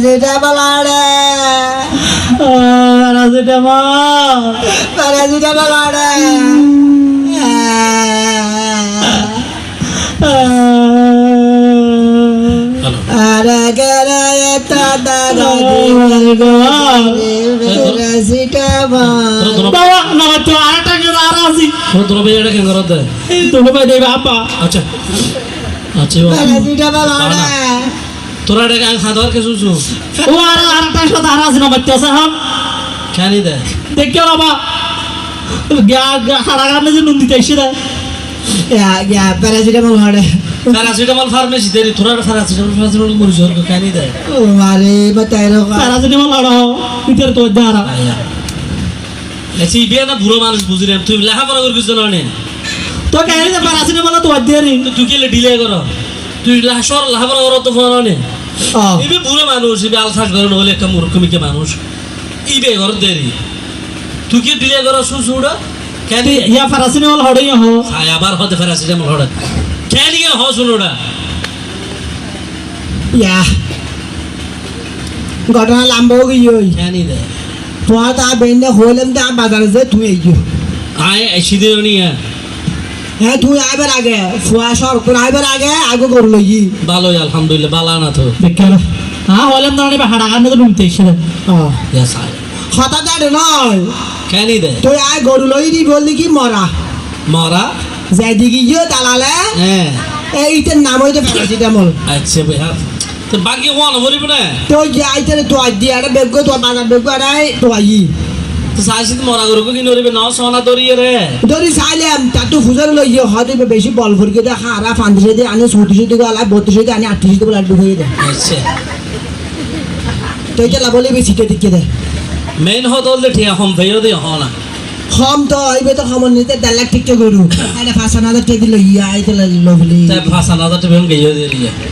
Paracetamol paracetamol paracetamol আরে গরে তা দাদা প্যারাসিটামল বাবা না তো আরেকটা কে আর আছি তোর ভাই এটা কেন করতে দেবে আপা আচ্ছা আচ্ছা প্যারাসিটামল আরে তোরা এটা কে শুনছো? ও আর আরেকটা সাথে আর আছে না বাচ্চা সাহাব দে? দেখে বাবা। গা গা হারা গানে যে নুন দিতে এসে দেয় প্যারাসিটামল আরে প্যারাসিটামল ফার্মেসি দেরি তোরা প্যারাসিটামল প্যারাসিটামল মরিস ওর খানি দে? ও আরে বাতাইরো প্যারাসিটামল আড়া ভিতরে তো দাঁড়া বিয়ে না বুড়ো মানুষ বুঝলেন তুই লেখাপড়া করে কিছু জানো তো কেন প্যারাসিটামল তো নি তুই কি ডিলে কর। তুই সর লেখাপড়া করো তো ফোন নে। ইবে বুড়ো মানুষ ইবে আলসাস করে নহলে একটা মূর্খমিকে মানুষ। ইবে ঘর দেরি। তুই কি ডিলে কর শুশুড়া কেন ইয়া প্যারাসিটামল হড়ই হো আয় আবার হতে প্যারাসিটামল হড়া কেন ইয়ে হ শুনুড়া ইয়া। ঘটনা লাম্বাও গিয়ে কেন দে তোমার তা বেন্দে হইলাম তা বাজারে যে তুই আয় এসিদে নিয়ে। হ্যাঁ তুই আইবার আগে ফুয়া সর কোন আইবার আগে আগে গরু লই ভালোই আলহামদুলিল্লাহ বালা না তো। দেখে হ্যাঁ হলেন দাঁড়ানি বা হারা গানে তো দিতে এসে হঠাৎ আরে নয়। কেন দে? তুই আয় গরু লই দি বললি কি মরা। মরা? যেদিকে গিয়ে দালালে হ্যাঁ। এইটার নাম হইতে প্যারাসিটামল। আচ্ছা ভাই হ্যাঁ তো বাকি কোন বলিব না? তো যে আইতে তো আই দিয়ে আরে বেগ তো বাজার বেগ আরে তো আই তো সাইসি মরা গরু কি নরিবে ন সোনা দরিয়ে রে। ধরি চাইলাম তার তো ফুজার লই হয়তো বেশি বল ফুরকে দে হারা ফান্দিসে দিয়ে আনি চৌত্রিশে দিকে আলা বত্রিশে দিয়ে আনি আটত্রিশে দিকে লাড্ডু হয়ে দেয় আচ্ছা। তো এটা লাভলে বেশি কে দিকে দেয় মেইন হত হলে ঠিক হম ভাইও দে হ না। হম তো আইবে তো খবর নিতে দেড় লাখ টিকে গরু। এটা পাঁচ হাজার টিকে দিল ইয়া আইতে লাগল বলি তাই ভাষা না তো বেম গইও দিয়ে